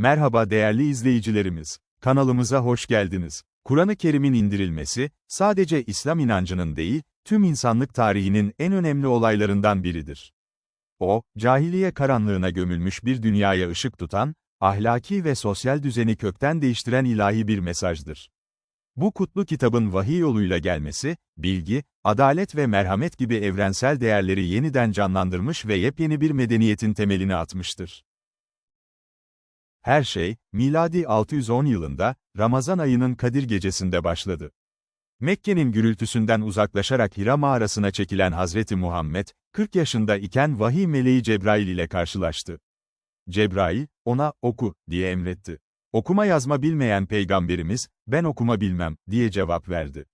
Merhaba değerli izleyicilerimiz. Kanalımıza hoş geldiniz. Kur'an-ı Kerim'in indirilmesi, sadece İslam inancının değil, tüm insanlık tarihinin en önemli olaylarından biridir. O, cahiliye karanlığına gömülmüş bir dünyaya ışık tutan, ahlaki ve sosyal düzeni kökten değiştiren ilahi bir mesajdır. Bu kutlu kitabın vahiy yoluyla gelmesi, bilgi, adalet ve merhamet gibi evrensel değerleri yeniden canlandırmış ve yepyeni bir medeniyetin temelini atmıştır. Her şey, miladi 610 yılında, Ramazan ayının Kadir gecesinde başladı. Mekke'nin gürültüsünden uzaklaşarak Hira mağarasına çekilen Hazreti Muhammed, 40 yaşında iken vahiy meleği Cebrail ile karşılaştı. Cebrail, ona, oku, diye emretti. Okuma yazma bilmeyen peygamberimiz, ben okuma bilmem, diye cevap verdi.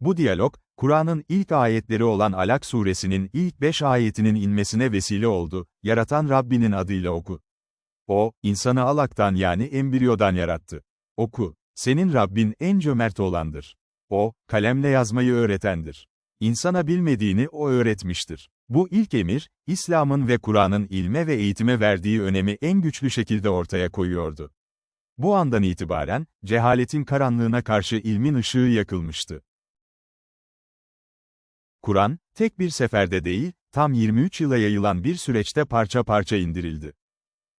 Bu diyalog, Kur'an'ın ilk ayetleri olan Alak suresinin ilk beş ayetinin inmesine vesile oldu, yaratan Rabbinin adıyla oku. O, insanı alaktan yani embriyodan yarattı. Oku, senin Rabbin en cömert olandır. O, kalemle yazmayı öğretendir. İnsana bilmediğini o öğretmiştir. Bu ilk emir, İslam'ın ve Kur'an'ın ilme ve eğitime verdiği önemi en güçlü şekilde ortaya koyuyordu. Bu andan itibaren, cehaletin karanlığına karşı ilmin ışığı yakılmıştı. Kur'an, tek bir seferde değil, tam 23 yıla yayılan bir süreçte parça parça indirildi.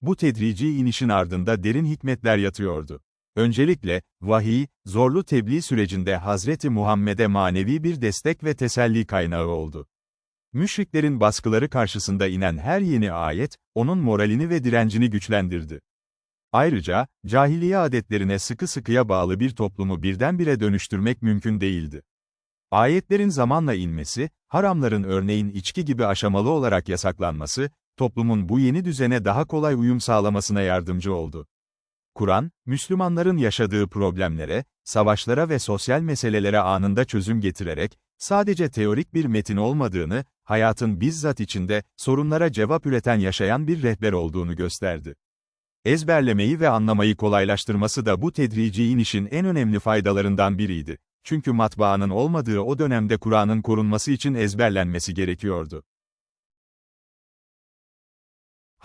Bu tedrici inişin ardında derin hikmetler yatıyordu. Öncelikle, vahiy, zorlu tebliğ sürecinde Hazreti Muhammed'e manevi bir destek ve teselli kaynağı oldu. Müşriklerin baskıları karşısında inen her yeni ayet, onun moralini ve direncini güçlendirdi. Ayrıca, cahiliye adetlerine sıkı sıkıya bağlı bir toplumu birdenbire dönüştürmek mümkün değildi. Ayetlerin zamanla inmesi, haramların örneğin içki gibi aşamalı olarak yasaklanması, toplumun bu yeni düzene daha kolay uyum sağlamasına yardımcı oldu. Kur'an, Müslümanların yaşadığı problemlere, savaşlara ve sosyal meselelere anında çözüm getirerek, sadece teorik bir metin olmadığını, hayatın bizzat içinde, sorunlara cevap üreten yaşayan bir rehber olduğunu gösterdi. Ezberlemeyi ve anlamayı kolaylaştırması da bu tedrici inişin en önemli faydalarından biriydi. Çünkü matbaanın olmadığı o dönemde Kur'an'ın korunması için ezberlenmesi gerekiyordu.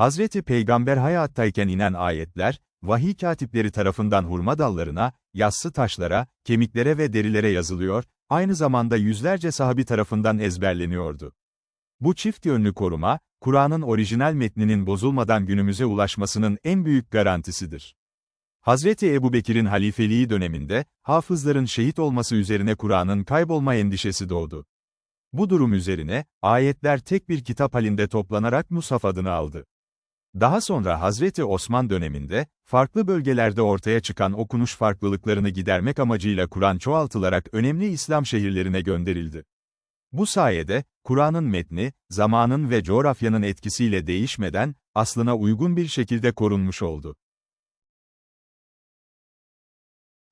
Hazreti Peygamber hayattayken inen ayetler, vahiy katipleri tarafından hurma dallarına, yassı taşlara, kemiklere ve derilere yazılıyor, aynı zamanda yüzlerce sahabi tarafından ezberleniyordu. Bu çift yönlü koruma, Kur'an'ın orijinal metninin bozulmadan günümüze ulaşmasının en büyük garantisidir. Hazreti Ebubekir'in halifeliği döneminde, hafızların şehit olması üzerine Kur'an'ın kaybolma endişesi doğdu. Bu durum üzerine, ayetler tek bir kitap halinde toplanarak Musaf adını aldı. Daha sonra Hazreti Osman döneminde, farklı bölgelerde ortaya çıkan okunuş farklılıklarını gidermek amacıyla Kur'an çoğaltılarak önemli İslam şehirlerine gönderildi. Bu sayede, Kur'an'ın metni, zamanın ve coğrafyanın etkisiyle değişmeden, aslına uygun bir şekilde korunmuş oldu.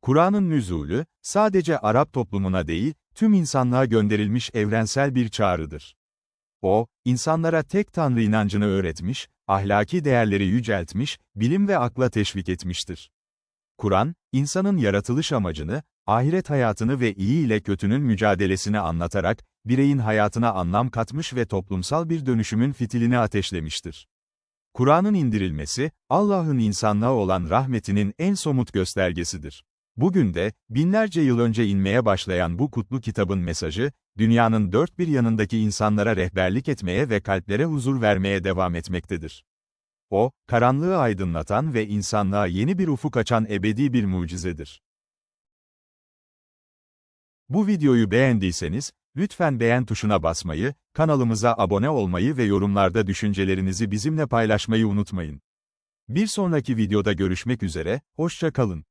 Kur'an'ın nüzulü, sadece Arap toplumuna değil, tüm insanlığa gönderilmiş evrensel bir çağrıdır. O, insanlara tek tanrı inancını öğretmiş, ahlaki değerleri yüceltmiş, bilim ve akla teşvik etmiştir. Kur'an, insanın yaratılış amacını, ahiret hayatını ve iyi ile kötünün mücadelesini anlatarak, bireyin hayatına anlam katmış ve toplumsal bir dönüşümün fitilini ateşlemiştir. Kur'an'ın indirilmesi, Allah'ın insanlığa olan rahmetinin en somut göstergesidir. Bugün de, binlerce yıl önce inmeye başlayan bu kutlu kitabın mesajı, dünyanın dört bir yanındaki insanlara rehberlik etmeye ve kalplere huzur vermeye devam etmektedir. O, karanlığı aydınlatan ve insanlığa yeni bir ufuk açan ebedi bir mucizedir. Bu videoyu beğendiyseniz, lütfen beğen tuşuna basmayı, kanalımıza abone olmayı ve yorumlarda düşüncelerinizi bizimle paylaşmayı unutmayın. Bir sonraki videoda görüşmek üzere, hoşça kalın.